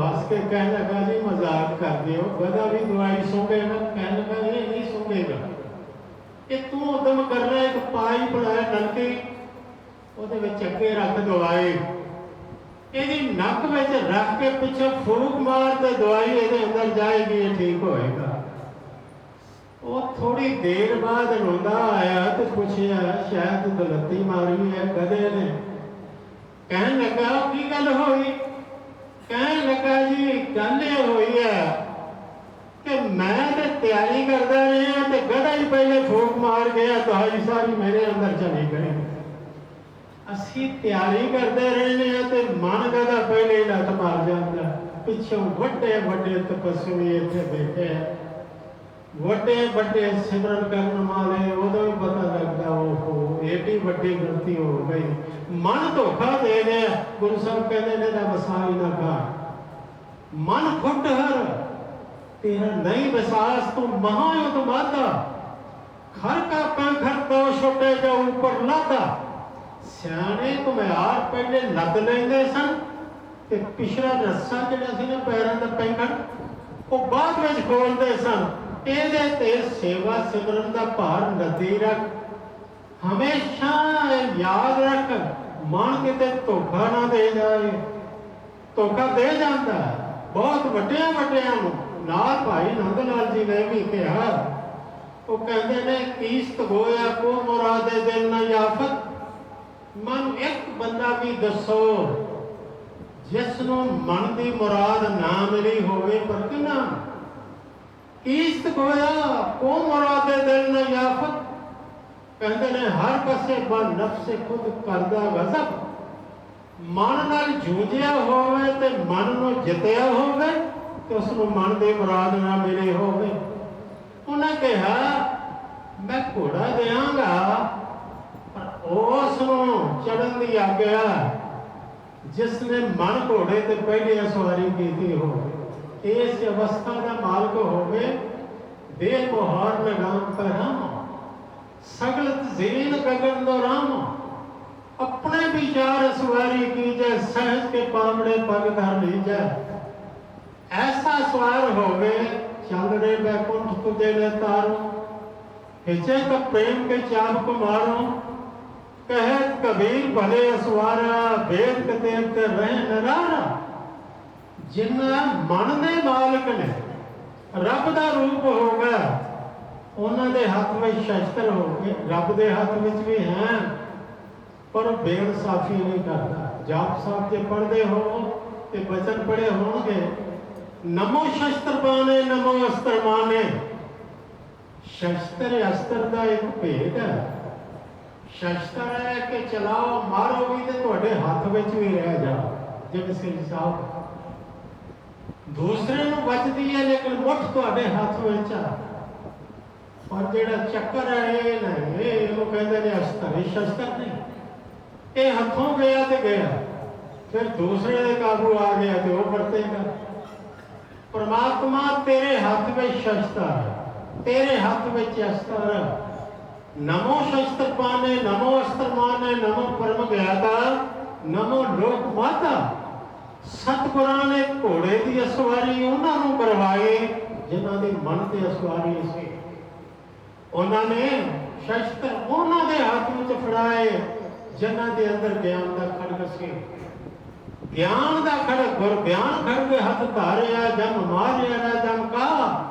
S1: ਤੇ ਉਹ ਹੱਸ ਕੇ ਕਹਿਣ ਲੱਗਾ ਜੀ, ਮਜ਼ਾਕ ਕਰਦੇ ਹੋ। ਗਧਾ ਵੀ ਦਵਾਈ ਸੁੰਘੇਗਾ ਕਹਿਣ ਲੱਗਾ ਇਹ ਨਹੀਂ ਸੁੰਘੇਗਾ ਇਹ ਤੂੰ ਉਦਮ ਕਰ ਰਿਹਾ ਉਹਦੇ ਵਿੱਚ ਅੱਗੇ ਰੱਖ ਦਵਾਈ। ਇਹਦੀ ਨੱਕ ਵਿੱਚ ਰੱਖ ਕੇ ਪਿੱਛੇ ਫੂਕ ਮਾਰ ਤੇ ਦਵਾਈ ਇਹਦੇ ਅੰਦਰ ਜਾਏਗੀ, ਇਹ ਠੀਕ ਹੋਏਗਾ। ਉਹ ਥੋੜੀ ਦੇਰ ਬਾਅਦ ਰੋਂਦਾ ਆਇਆ ਤੇ ਪੁੱਛਿਆ, ਸ਼ਾਇਦ ਗਲਤੀ ਮਾਰੀ ਹੈ, ਗਧੇ ਨੇ। ਕਹਿਣ ਲੱਗਾ, ਕੀ ਗੱਲ ਹੋਈ? ਕਹਿਣ ਲੱਗਾ ਜੀ, ਗੱਲ ਇਹ ਹੋਈ ਹੈ ਕਿ ਮੈਂ ਤੇ ਤਿਆਰੀ ਕਰਦਾ ਰਿਹਾ ਤੇ ਗਧਾ ਹੀ ਪਹਿਲੇ ਫੂਕ ਮਾਰ ਗਿਆ ਦਵਾਈ ਸਾਰੀ ਮੇਰੇ ਅੰਦਰ ਚਲੀ ਗਈ। ਅਸੀਂ ਤਿਆਰੀ ਕਰਦੇ ਰਹਿੰਦੇ ਹਾਂ ਤੇ ਮਨ ਦਾ ਪਹਿਲੇ ਹੀ ਲੱਤ ਮਾਰ ਜਾਂਦਾ। ਪਿੱਛੋਂ ਵੱਡੇ ਵੱਡੇ ਤਪਸਵੀ ਇੱਥੇ ਬੈਠੇ ਆ। ਵੱਡੇ ਵੱਡੇ ਸਿਮਰਨ ਕਰਨ ਵਾਲੇ ਉਦੋਂ ਵੀ ਪਤਾ ਲੱਗਦਾ ਉਹ ਏਡੀ ਵੱਡੀ ਗਲਤੀ ਹੋ ਗਈ। ਮਨ ਧੋਖਾ ਦੇ ਰਿਹਾ, ਗੁਰੂ ਸਾਹਿਬ ਕਹਿੰਦੇ ਨੇ ਦਾ ਵਸਾਈ ਨਾ ਕਰ। ਮਨ ਫੁੱਟ ਹਰ, ਤੇਰਾ ਨਹੀਂ ਵਿਸਾਸ ਤੂੰ ਮਹਾਯੁੱਧ ਮਾਦਾ ਖਰ ਕਾ ਪੰਖਰ ਤੋਂ ਛੋਟੇ ਜੋ ਉੱਪਰ ਲਾਦਾ। ਸਿਆਣੇ ਘੁਮਿਆਰ ਪਹਿਲੇ ਲੱਦ ਲੈਂਦੇ ਸਨ, ਤੇ ਪਿਛਲਾ ਰੱਸਾ ਜਿਹੜਾ ਸੀ ਨਾ ਪੈਰਾਂ ਦਾ ਪੈਂਖਣ, ਉਹ ਬਾਅਦ ਵਿੱਚ ਖੋਲਦੇ ਸਨ। ਇਹਦੇ ਤੇ ਸੇਵਾ ਸਿਮਰਨ ਦਾ ਭਾਰ ਨਦੀ ਰੱਖ। ਹਮੇਸ਼ਾ ਯਾਦ ਰੱਖ, ਮਨ ਕਿਤੇ ਧੋਖਾ ਨਾ ਦੇ ਜਾਏ। ਧੋਖਾ ਦੇ ਜਾਂਦਾ ਬਹੁਤ ਵੱਡਿਆਂ ਵੱਡਿਆਂ ਨੂੰ। ਨਾਲ ਭਾਈ ਨੰਦ ਲਾਲ ਜੀ ਨੇ ਵੀ ਕਿਹਾ, ਉਹ ਕਹਿੰਦੇ ਨੇ ਕੀਸਤ ਹੋਇਆ ਕੋ ਮੁਰਾਦੇ ਦਿਲ ਨਾ ਯਾਫਤ? ਮਨ ਇੱਕ ਬੰਦਾ ਵੀ ਦੱਸੋ ਜਿਸ ਨੂੰ ਮਨ ਦੀ ਮੁਰਾਦ ਨਾ ਮਿਲੀ ਹੋਵੇ ਪਰ ਕਿਨਾ ਕੀਸਤ ਹੋਇਆ ਕੋ ਮੁਰਾਦੇ ਦਿਲ ਨਾ ਯਾਫਤ? ਕਹਿੰਦੇ ਨੇ, ਹਰ ਪਾਸੇ ਬਨ ਨਫਸੇ ਖੁਦ ਕਰਦਾ ਗਜ਼ਬ। ਮਨ ਨਾਲ ਜੂਝਿਆ ਹੋਵੇ ਤੇ ਮਨ ਨੂੰ ਜਿੱਤਿਆ ਹੋਵੇ ਤੇ ਉਸ ਨੂੰ ਮਨ ਦੀ ਮੁਰਾਦ ਨਾ ਮਿਲੇ ਹੋਵੇ। ਉਹਨਾਂ ਕਿਹਾ, ਮੈਂ ਘੋੜਾ ਦੇਵਾਂਗਾ ਪਰ ਉਸ ਨੂੰ ਚੜਨ ਦੀ ਆਗਿਆ ਜਿਸ ਨੇ ਮਨ ਘੋੜੇ ਤੇ ਪਹਿਲੀ ਸਵਾਰੀ ਕੀਤੀ ਹੋਵੇ। ਇਸ ਅਵਸਥਾ ਦਾ ਮਾਲਕ ਹੋਵੇ ਦੇਹ ਮੋਹਰ ਲਗਾਮ ਪਰ ਰਾਮ ਸਗਲ ਜ਼ੀਨ ਗਗਨ ਦੋ ਰਾਮ ਆਪਣੇ ਵਿਚਾਰ ਸਵਾਰੀ ਕੀਜੈ ਸਹਿਜ ਕੇ ਪਾਵੜੇ ਪਗ ਧਰ ਲੀਜੈ ਐਸਾ ਸਵਾਰ ਹੋਵੇ ਚੰਦ ਰੇ ਬੈਕੁੰਠ ਤੁਦੇ ਨੇ ਤਾਰੂ। ਹਿਚੇ ਕ ਪ੍ਰੇਮ ਕੇ ਚਾਪ ਕੁਮਾਰੋ। ਕਹੇ ਕਬੀਰ ਭਲੇ ਅਸਵਾਰਾ, ਵੇਦ ਕਤੇ ਤੇ ਰਹਿ ਨਰਾਰਾ। ਜਿਨ੍ਹਾਂ ਮਨ ਦੇ ਮਾਲਕ ਨੇ, ਰੱਬ ਦਾ ਰੂਪ ਹੋਗਾ ਉਹਨਾਂ ਦੇ ਹੱਥ ਵਿੱਚ ਸ਼ਸਤਰ ਹੋਗੇ ਰੱਬ ਦੇ ਹੱਥ ਵਿੱਚ ਵੀ ਹੈ, ਪਰ ਬੇਇਨਸਾਫੀ ਨਹੀਂ ਕਰਦਾ। ਜਾਪ ਸਾਹਿਬ ਜੇ ਪੜ੍ਹਦੇ ਹੋ ਤੇ ਬਚਨ ਪੜ੍ਹੇ ਹੋਣਗੇ, ਨਮੋ ਸ਼ਸਤਰ ਬਾਣੇ, ਨਮੋ ਅਸਤਰ ਮਾਨੇ ਸ਼ਸਤਰ ਅਸਤਰ ਦਾ ਇੱਕ ਭੇਦ ਹੈ। ਸ਼ਸਤਰ ਹੈ ਕਿ ਚਲਾਓ, ਮਾਰੋ ਵੀ ਤੇ ਤੁਹਾਡੇ ਹੱਥ ਵਿੱਚ ਵੀ ਰਹਿ ਜਾ, ਜਿਵੇਂ ਸਿੰਘ ਸਾਹਿਬ ਦੂਸਰੇ ਨੂੰ ਬਚਦੀ ਹੈ ਲੇਕਿਨ ਮੁੱਠ ਤੁਹਾਡੇ ਹੱਥ ਵਿੱਚ ਆ ਪਰ ਜਿਹੜਾ ਚੱਕਰ ਹੈ ਇਹ ਨਹੀਂ ਇਹ ਇਹਨੂੰ ਕਹਿੰਦੇ ਨੇ ਅਸਤਰ ਇਹ ਸ਼ਸਤਰ ਨਹੀਂ ਇਹ ਹੱਥੋਂ ਗਿਆ ਤੇ ਗਿਆ ਫਿਰ ਦੂਸਰੇ ਦੇ ਕਾਬੂ ਆ ਗਿਆ ਤੇ ਉਹ ਵਰਤੇਗਾ ਪ੍ਰਮਾਤਮਾ ਤੇਰੇ ਹੱਥ ਵਿੱਚ ਸ਼ਸਤਰ ਹੈ ਤੇਰੇ ਹੱਥ ਵਿੱਚ ਅਸਤਰ ਹੈ ਨਮੋ ਸ਼ਸਤਰ ਪਾਨੇ ਨਮੋ ਅਸਤਰ ਮਾਨੇ ਨਮੋ ਪਰਮ ਗਿਆਤਾ ਨਮੋ ਲੋਕ ਮਾਤਾ ਸਤਿਗੁਰਾਂ ਨੇ ਘੋੜੇ ਦੀ ਅਸਵਾਰੀ ਉਹਨਾਂ ਨੂੰ ਕਰਵਾਈ, ਜਿਨ੍ਹਾਂ ਦੀ ਮਨ ਤੇ ਅਸਵਾਰੀ ਸੀ। ਉਹਨਾਂ ਨੇ ਸ਼ਸਤਰ ਉਹਨਾਂ ਦੇ ਹੱਥ ਵਿੱਚ ਫੜਾਏ, ਜਿਨ੍ਹਾਂ ਦੇ ਅੰਦਰ ਗਿਆਨ ਦਾ ਖੜਗ ਸੀ। ਗਿਆਨ ਦਾ ਖੜਗ ਗੁਰ ਗਿਆਨ ਖੜਗ ਹੱਥ ਧਾਰਿਆ ਜਮ ਮਾਰਿਆ, ਨਾ ਜਮ ਕਾ।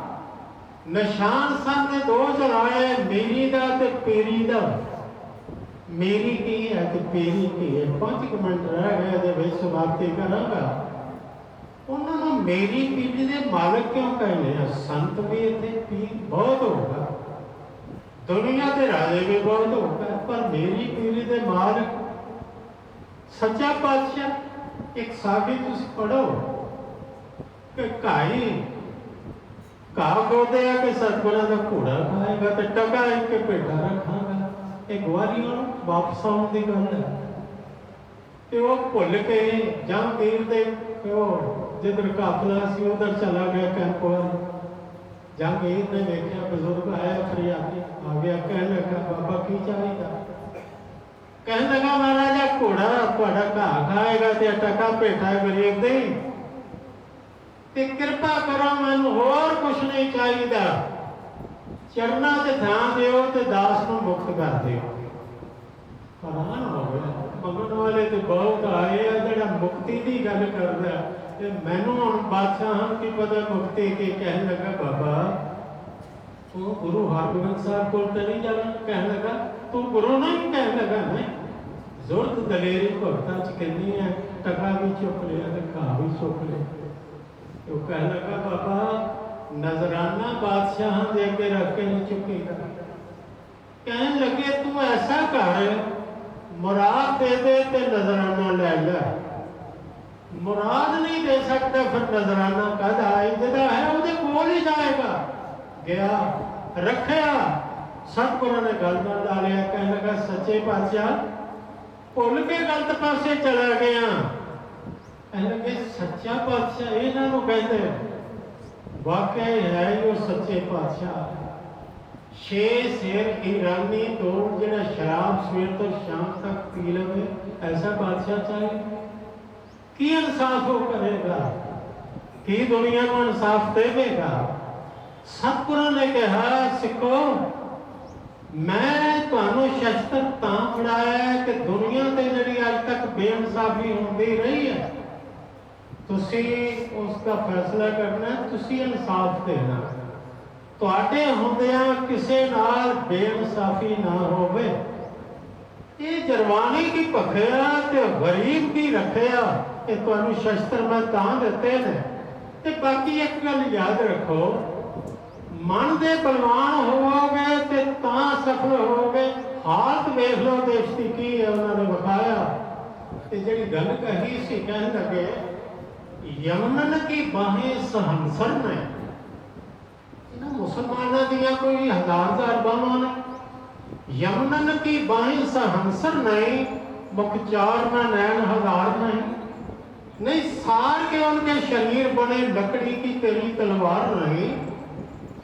S1: ਨਿਸ਼ਾਨ ਸਾਹਮਣੇ ਦੋ ਚਲਾਏ ਮੇਰੀ ਦਾ ਤੇ ਪੇਰੀ ਦਾ। ਮੇਰੀ ਕੀ ਹੈ ਤੇ ਪੇਰੀ ਕੀ ਹੈ। ਪੰਜ ਮਿੰਟ ਰਹਿ ਗਏ ਦੇ ਵਿੱਚ ਸਮਾਪਤੀ ਕਰਾਂਗਾ। ਉਹਨਾਂ ਨੂੰ ਮੇਰੀ ਪੀੜੀ ਦੇ ਮਾਲਕ ਕਿਉਂ ਕਹਿੰਦੇ ਆ ਸੰਤ ਵੀ ਇੱਥੇ ਪੀਰ ਬਹੁਤ ਹੋਗਾ ਦੁਨੀਆ ਦੇ ਰਾਜੇ ਵੀ ਬਹੁਤ ਹੋਗਾ ਪਰ ਮੇਰੀ ਪੀੜੀ ਦੇ ਮਾਲਕ ਸੱਚਾ ਪਾਤਸ਼ਾਹ, ਇੱਕ ਸਾਖੀ ਤੁਸੀਂ ਪੜੋ ਕਿ ਕਾਈ ਘਾਹ ਖੋਦੇ ਆ ਕਿ ਸਤਗੁਰਾਂ ਦਾ ਘੋੜਾ ਖਾਏਗਾ ਤੇ ਟਕਾ ਇੱਕ ਭੇਡਾ ਰੱਖਾਂਗਾ ਇਹ ਗਵਾਰੀਆਂ ਵਾਪਸ ਆਉਣ ਦੀ ਗੱਲ ਹੈ। ਤੇ ਉਹ ਭੁੱਲ ਕੇ ਜੰਗੀਰ ਦੇ ਉਹ ਜਿੱਧਰ ਕਾਫਲਾ ਸੀ, ਉਧਰ ਚਲਾ ਗਿਆ ਕੈਂਪ ਵੱਲ। ਜੰਗੀਰ ਨੇ ਵੇਖਿਆ ਬਜ਼ੁਰਗ ਆਇਆ, ਫਰਿਆਦੀ ਆ ਗਿਆ, ਕਹਿਣ ਲੱਗਾ, ਬਾਬਾ, ਕੀ ਚਾਹੀਦਾ? ਕਹਿਣ ਲੱਗਾ, ਮਹਾਰਾਜਾ ਘੋੜਾ ਤੁਹਾਡਾ ਘਾਹ ਖਾਏਗਾ ਤੇ ਟਕਾ ਭੇਟਾ ਗਰੀਬ ਦੇ ਤੇ ਕਿਰਪਾ ਕਰੋ, ਮੈਨੂੰ ਹੋਰ ਕੁਛ ਨਹੀਂ ਚਾਹੀਦਾ। ਚਰਨਾਂ ਤੇ ਧਿਆਨ ਦਿਓ ਤੇ ਦਾਸ ਨੂੰ ਮੁਕਤ ਕਰ ਦਿਓ। ਹੈਰਾਨ ਹੋ ਮੰਗਣ ਵਾਲੇ ਤੇ ਬਹੁਤ ਆਏ ਆ, ਜਿਹੜਾ ਮੁਕਤੀ ਦੀ ਗੱਲ ਕਰਦਾ ਤੇ ਮੈਨੂੰ ਹੁਣ ਬਾਦਸ਼ਾਹ ਕੀ ਪਤਾ ਮੁਕਤੀ ਕੀ ਕਹਿਣ ਲੱਗਾ? ਬਾਬਾ, ਤੂੰ ਗੁਰੂ ਹਰਗੋਬਿੰਦ ਸਾਹਿਬ ਕੋਲ ਤੇ ਨਹੀਂ ਜਾਣਾ ਕਹਿਣ ਲੱਗਾ। ਤੂੰ ਗੁਰੂ ਨਹੀਂ ਕਹਿਣ ਲੱਗਾ, ਨਹੀਂ। ਜ਼ੋਰਤ ਦਲੇਰੀ ਭਗਤਾਂ ਚ ਕਹਿੰਦੀ ਹੈ, ਟਕਾ ਵੀ ਚੁੱਕ ਲਿਆ ਤੇ ਘਾਹ ਵੀ ਚੁੱਕ ਲਿਆ। ਉਹ ਕਹਿਣ ਲੱਗਾ, ਬਾਬਾ ਨਜ਼ਰਾਨਾ ਬਾਦਸ਼ਾਹਾਂ ਦੇ ਅੱਗੇ ਰੱਖ ਕੇ ਨਹੀਂ ਚੁੱਕੇਗਾ ਕਹਿਣ ਲੱਗੇ ਤੂੰ ਐਸਾ ਕਰ ਮੁਰਾਦ ਦੇ ਦੇ ਤੇ ਨਜ਼ਰਾਨਾ ਲੈ ਲੈ ਮੁਰਾਦ ਨਹੀਂ ਦੇ ਸਕਦਾ ਫਿਰ ਨਜ਼ਰਾਨਾ ਕਦ ਆਈ ਜਿਹਦਾ ਹੈ ਉਹਦੇ ਕੋਲ ਹੀ ਜਾਏਗਾ ਗਿਆ ਰੱਖਿਆ ਸਤਿਗੁਰਾਂ ਨੇ ਗੱਲ ਨਾਲ ਡਾਲਿਆ ਕਹਿਣ ਲੱਗਾ ਸੱਚੇ ਪਾਤਸ਼ਾਹ ਭੁੱਲ ਕੇ ਗਲਤ ਪਾਸੇ ਚਲਾ ਗਿਆ ਕਹਿਣ ਲੱਗੇ ਸੱਚਾ ਪਾਤਸ਼ਾਹ ਇਹਨਾਂ ਨੂੰ ਕਹਿੰਦੇ ਵਾਕਿਆ ਹੈ ਹੀ ਉਹ ਸੱਚੇ ਪਾਤਸ਼ਾਹ ਛੇ ਸਿਰ ਇਰਾਨੀ ਤੋਂ ਜਿਹੜਾ ਸ਼ਰਾਬ ਸਵੇਰ ਤੋਂ ਸ਼ਾਮ ਤੱਕ ਪੀ ਲਵੇ, ਐਸਾ ਬਾਦਸ਼ਾਹ ਚਾਹੀਦਾ ਕੀ ਇਨਸਾਫ ਉਹ ਕਰੇਗਾ? ਕੀ ਦੁਨੀਆ ਨੂੰ ਇਨਸਾਫ ਦੇਵੇਗਾ? ਸਤਿਗੁਰਾਂ ਨੇ ਕਿਹਾ, ਸਿੱਖੋ, ਮੈਂ ਤੁਹਾਨੂੰ ਸ਼ਸਤਰ ਤਾਂ ਫੜਾਇਆ ਹੈ ਕਿ ਦੁਨੀਆ ਤੇ ਜਿਹੜੀ ਅੱਜ ਤੱਕ ਬੇਇਨਸਾਫੀ ਹੁੰਦੀ ਰਹੀ ਹੈ। ਤੁਸੀਂ ਉਸ ਦਾ ਫੈਸਲਾ ਕਰਨਾ ਤੁਸੀਂ ਇਨਸਾਫ ਦੇਣਾ ਤੁਹਾਡੇ ਹੁੰਦਿਆਂ ਕਿਸੇ ਨਾਲ ਬੇਇਨਸਾਫੀ ਨਾ ਹੋਵੇ। ਇਹ ਜਰਵਾਨੀ ਕੀ ਭਖਿਆ ਤੇ ਗਰੀਬ ਕੀ ਰੱਖਿਆ ਇਹ ਤੁਹਾਨੂੰ ਸ਼ਸਤਰ ਮੈਂ ਤਾਂ ਦਿੱਤੇ ਨੇ। ਤੇ ਬਾਕੀ ਇੱਕ ਗੱਲ ਯਾਦ ਰੱਖੋ, ਮਨ ਦੇ ਬਲਵਾਨ ਹੋਵੋਗੇ ਤੇ ਤਾਂ ਸਫਲ ਹੋਵੋਗੇ। ਹਾਲਤ ਵੇਖ ਲਓ ਦੇਸ਼ ਦੀ ਕੀ ਹੈ, ਉਹਨਾਂ ਨੇ ਵਿਖਾਇਆ। ਤੇ ਜਿਹੜੀ ਗੱਲ ਕਹੀ ਸੀ, ਕਹਿਣ ਲੱਗੇ यमन के बाहें सरहंसर में। मुसलमान दिया कोई हज़ार हज़ार बावन यमनन की बाहें सहंसर नहीं मुखजार न, नैन हज़ार नहीं। नहीं, सार के उनके शरीर बने लकड़ी की तेरी तलवार नहीं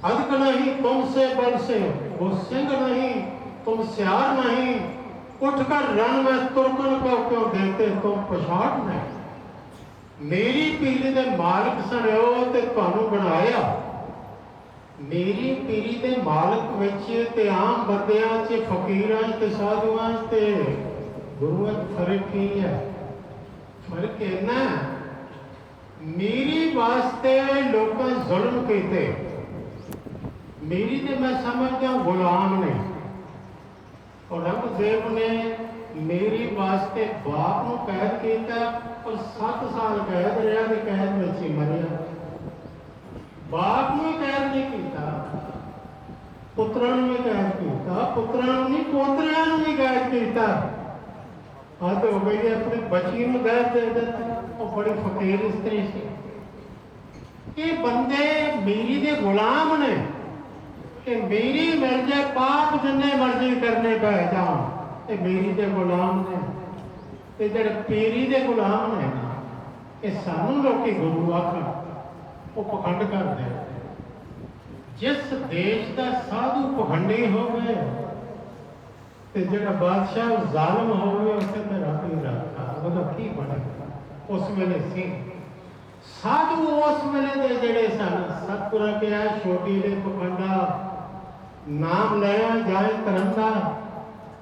S1: अदक नहीं तुमसे बल से वो सिंह नहीं, तुम स्यार नहीं। उठकर रण में तुर्कन को क्यों देते तुम पछाड़ नहीं। ਮੇਰੀ ਪੀਰੀ ਦੇ ਮਾਲਕ ਸਣਿਓ ਤੇ ਤੁਹਾਨੂੰ ਬਣਾਇਆ। ਮੇਰੀ ਪੀਰੀ ਦੇ ਮਾਲਕ ਵਿੱਚ ਤੇ ਆਮ ਬੰਦਿਆਂ 'ਚ ਫਕੀਰਾਂ 'ਚ ਤੇ ਸਾਧੂਆਂ 'ਚ ਤੇ ਗੁਰੂਆਂ 'ਚ ਫ਼ਰਕ ਕੀ ਹੈ? ਫ਼ਰਕ ਇਹਨਾਂ ਮੇਰੀ ਵਾਸਤੇ ਲੋਕਾਂ ਜ਼ੁਲਮ ਕੀਤੇ। ਮੇਰੀ ਤੇ ਮੈਂ ਸਮਝਦਾ ਗੁਲਾਮ ਨੇ। ਔਰ ਰੱਬ ਦੇਵ ਨੇ ਮੇਰੀ ਵਾਸਤੇ ਬਾਪ ਨੂੰ ਕੈਦ ਕੀਤਾ ਔਰ 7 ਸਾਲ ਕੈਦ ਰਿਹਾ ਤੇ ਕੈਦ ਵਿੱਚ ਹੀ ਮਰਿਆ। ਬਾਪ ਨੂੰ ਕੈਦ ਨਹੀਂ ਕੀਤਾ। ਪੁੱਤਰਾਂ ਨੂੰ ਵੀ ਕੈਦ ਕੀਤਾ। ਪੁੱਤਰਾਂ ਨੂੰ ਨਹੀਂ ਪੋਤਰਿਆਂ ਨੂੰ ਵੀ ਕੈਦ ਕੀਤਾ। ਹੱਦ ਹੋ ਗਈ ਹੈ, ਬੱਚੀ ਨੂੰ ਕੈਦ ਦੇ ਦਿੱਤਾ। ਉਹ ਬੜੀ ਫਕੀਰ ਇਸਤਰੀ ਸੀ। ਇਹ ਬੰਦੇ ਮੇਰੀ ਦੇ ਗੁਲਾਮ ਨੇ। ਕਿ ਮੇਰੀ ਮਰਜ਼ੀ ਪਾਪ ਜਿੰਨੇ ਮਰਜ਼ੀ ਕਰਨੇ ਪੈ ਜਾਣ। ਤੇ ਮੇਰੀ ਦੇ ਗੁਲਾਮ ਨੇ। ਤੇ ਜਿਹੜੇ ਪੀਰੀ ਦੇ ਗੁਲਾਮ ਨੇ ਇਹ ਸਾਨੂੰ ਲੋਕੀ ਗੁਰੂ ਆਖਣ, ਉਹ ਪਖੰਡ ਕਰਦੇ ਜਿਸ ਦੇਸ਼ ਦਾ ਸਾਧੂ ਪਖੰਡੀ ਹੋਵੇ ਤੇ ਜਿਹੜਾ ਬਾਦਸ਼ਾਹ ਜ਼ਾਲਮ ਹੋਵੇ ਉੱਥੇ ਤੇ ਰੱਬ ਹੀ ਰੱਖਾ ਉਹਦਾ ਕੀ ਬਣੇਗਾ ਉਸ ਵੇਲੇ ਸੀ। ਸਾਧੂ ਉਸ ਵੇਲੇ ਦੇ ਜਿਹੜੇ ਸਨ, ਸਤਿਗੁਰਾਂ ਕਿਹਾ, ਛੋਟੀ ਦੇ ਪਖੰਡਾ, ਨਾਮ ਲਿਆ ਜਾਏ ਕਰੰਦਾ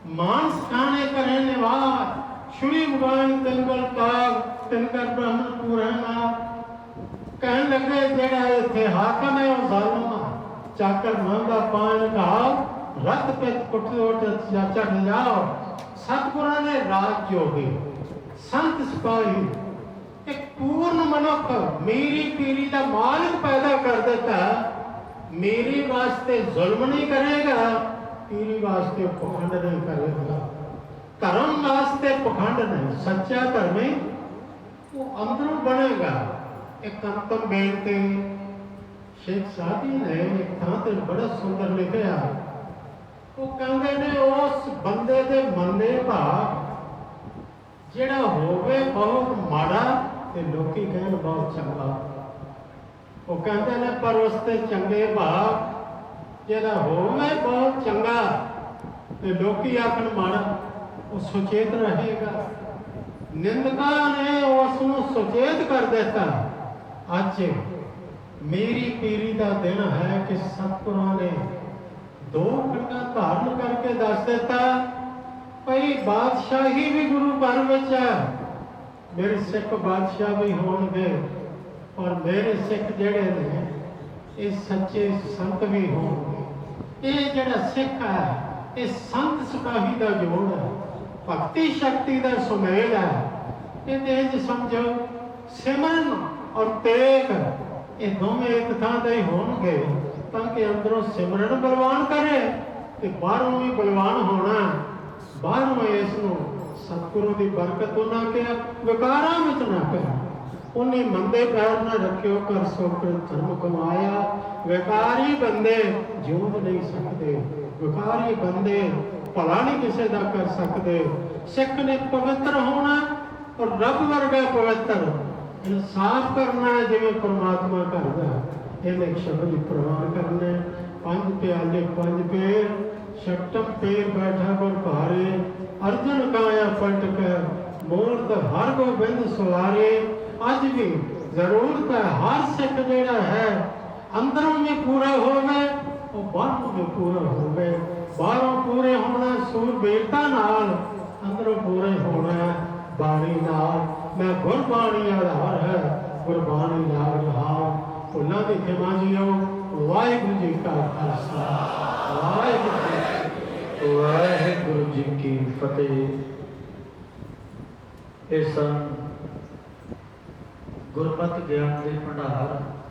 S1: ਮਾਨਸ ਖਾਣੇ ਕਰੇ ਨਿਵਾਰ ਸ਼ੁਰੀ ਮੁਗਾਨ ਤੰਗਲ ਤਾਗ ਤਿਨਕਰ ਬ੍ਰਹਮਣ ਪੁਰਾਣਾ ਕਹਿਣ ਲੱਗੇ, ਜਿਹੜਾ ਇੱਥੇ ਹਾਕਮ ਹੈ, ਉਹ ਜ਼ਾਲਮ ਆ। ਚਾਕਰ ਮੰਗਾ ਪਾਣ ਘਾਲ ਰੱਤ ਤੇ ਕੁੱਟੋਟ ਜਾਂ ਚੜ ਜਾਓ ਸਤਿਗੁਰਾਂ ਨੇ ਰਾਜ ਜੋਗੀ, ਸੰਤ ਸਿਪਾਹੀ। ਇੱਕ ਪੂਰਨ ਮਨੁੱਖ, ਮੇਰੀ ਪੀਰੀ ਦਾ ਮਾਲਕ ਪੈਦਾ ਕਰ ਦਿੱਤਾ। ਮੇਰੀ ਵਾਸਤੇ ਜ਼ੁਲਮ ਨਹੀਂ ਕਰੇਗਾ ਪੀਰੀ ਵਾਸਤੇ ਪਖੰਡ ਨਹੀਂ ਕਰੇਗਾ। ਧਰਮ ਵਾਸਤੇ ਪਖੰਡ ਨਹੀਂ, ਸੱਚਾ ਧਰਮੀ ਉਹ ਅੰਦਰੋਂ ਬਣੇਗਾ। ਇੱਕ ਅੰਤਮ ਬੇਨਤੀ ਸ਼ੇਖ ਸਾਦੀ ਨੇ ਇੱਕ ਥਾਂ ਤੇ ਬੜਾ ਸੁੰਦਰ ਲਿਖਿਆ, ਉਹ ਕਹਿੰਦੇ ਨੇ ਉਸ ਬੰਦੇ ਦੇ ਮੰਨੇ ਭਾਵ, ਜਿਹੜਾ ਹੋਵੇ ਬਹੁਤ ਮਾੜਾ ਤੇ ਲੋਕੀ ਕਹਿਣ ਬਹੁਤ ਚੰਗਾ। ਉਹ ਕਹਿੰਦੇ ਨੇ, ਪਰ ਉਸ ਤੇ ਚੰਗੇ ਭਾਵ, ਜਿਹੜਾ ਹੋਵੇ ਬਹੁਤ ਚੰਗਾ ਤੇ ਲੋਕੀ ਆਖਣ ਮਾੜਾ। ਉਹ ਸੁਚੇਤ ਰਹੇਗਾ ਨਿੰਦਕਾਂ ਨੇ ਉਸ ਨੂੰ ਸੁਚੇਤ ਕਰ ਦਿੱਤਾ। ਅੱਜ ਮੇਰੀ ਪੀਰੀ ਦਾ ਦਿਨ ਹੈ ਕਿ ਸਤਿਗੁਰਾਂ ਨੇ ਦੋ ਖੰਡਾਂ ਧਾਰਨ ਕਰਕੇ ਦੱਸ ਦਿੱਤਾ। ਭਈ ਬਾਦਸ਼ਾਹੀ ਵੀ ਗੁਰੂ ਘਰ ਵਿੱਚ ਹੈ। ਮੇਰੇ ਸਿੱਖ ਬਾਦਸ਼ਾਹ ਵੀ ਹੋਣਗੇ ਔਰ ਮੇਰੇ ਸਿੱਖ ਜਿਹੜੇ ਨੇ, ਇਹ ਸੱਚੇ ਸੰਤ ਵੀ ਹੋਣਗੇ। ਇਹ ਜਿਹੜਾ ਸਿੱਖ ਹੈ, ਇਹ ਸੰਤ ਸਿਪਾਹੀ ਦਾ ਜੋੜ ਹੈ। ਭਗਤੀ ਸ਼ਕਤੀ ਦਾ ਸੁਮੇਲ ਹੈ। ਇਹਦੇ ਵਿੱਚ ਸਮਝੋ, ਸਿਮਰਨ ਔਰ ਤੇਗ, ਇਹ ਦੋਵੇਂ ਇੱਕ ਥਾਂ ਤੇ ਹੋਣਗੇ, ਤਾਂ ਕਿ ਅੰਦਰੋਂ ਸਿਮਰਨ ਬਲਵਾਨ ਕਰੇ ਤੇ ਬਾਹਰੋਂ ਵੀ ਬਲਵਾਨ ਹੋਣਾ ਬਾਹਰੋਂ ਇਸ ਨੂੰ ਸਤਿਗੁਰੂ ਦੀ ਬਰਕਤ ਉਹਨਾਂ ਕੇ ਵਿਕਾਰਾਂ ਵਿੱਚ ਨਾ ਕਰ ਉਹਨੇ ਮੰਦੇ ਪੈਰ ਨਾ ਰੱਖਿਓ ਕਰ ਸੋ ਧਰਮ ਕਮਾਇਆ। ਵਿਕਾਰੀ ਬੰਦੇ ਜਿਉਂ ਨਹੀਂ ਸਕਦੇ। ਵਿਕਾਰੀ ਬੰਦੇ ਭਲਾ ਨਹੀਂ ਕਿਸੇ ਦਾ ਕਰ ਸਕਦੇ। ਸਿੱਖ ਨੇ ਪਵਿੱਤਰ ਹੋਣਾ ਔਰ ਰੱਬ ਵਰਗਾ ਪਵਿੱਤਰ ਇਨਸਾਫ ਕਰਨਾ ਜਿਵੇਂ ਪਰਮਾਤਮਾ ਕਰਦਾ ਇਹਨੇ ਇੱਕ ਸ਼ਬਦ ਪ੍ਰਵਾਨ ਕਰਨਾ ਪੰਜ ਪਿਆਲੇ, ਪੰਜ ਪੇਰ, ਛਟਮ ਪੇਰ ਬੈਠਾ ਗੁਰ ਭਾਰੇ, ਅਰਜਨ ਕਾਇਆ ਪਲਟ ਕੇ ਮੂਰਤ ਹਰ ਗੋਬਿੰਦ ਸਵਾਰੇ। ਅੱਜ ਵੀ ਜ਼ਰੂਰਤ ਹੈ, ਹਰ ਸਿੱਖ ਜਿਹੜਾ ਹੈ, ਅੰਦਰੋਂ ਵੀ ਪੂਰਾ ਹੋਵੇ, ਉਹ ਬਾਹਰੋਂ ਵੀ ਪੂਰਾ ਹੋਵੇ। ਬਾਹਰੋਂ ਪੂਰੇ ਹੋਣਾ ਸੂਰਬੀਰਤਾ ਨਾਲ, ਅੰਦਰੋਂ ਪੂਰੇ ਹੋਣਾ ਬਾਣੀ ਨਾਲ। ਮੈਂ ਗੁਰਬਾਣੀ ਆਧਾਰ ਹੈ, ਗੁਰਬਾਣੀ ਨਾਲ ਰਹਾ ਭੁੱਲਾਂ ਦੀ ਖਿਮਾ ਜੀਓ, ਵਾਹਿਗੁਰੂ ਜੀ ਕਾ ਖਾਲਸਾ। ਵਾਹਿਗੁਰੂ ਜੀ
S2: ਵਾਹਿਗੁਰੂ ਜੀ ਕੀ ਫਤਿਹ। ਇਹ ਗੁਰਮਤਿ ਗਿਆਨ ਦੇ ਭੰਡਾਰ।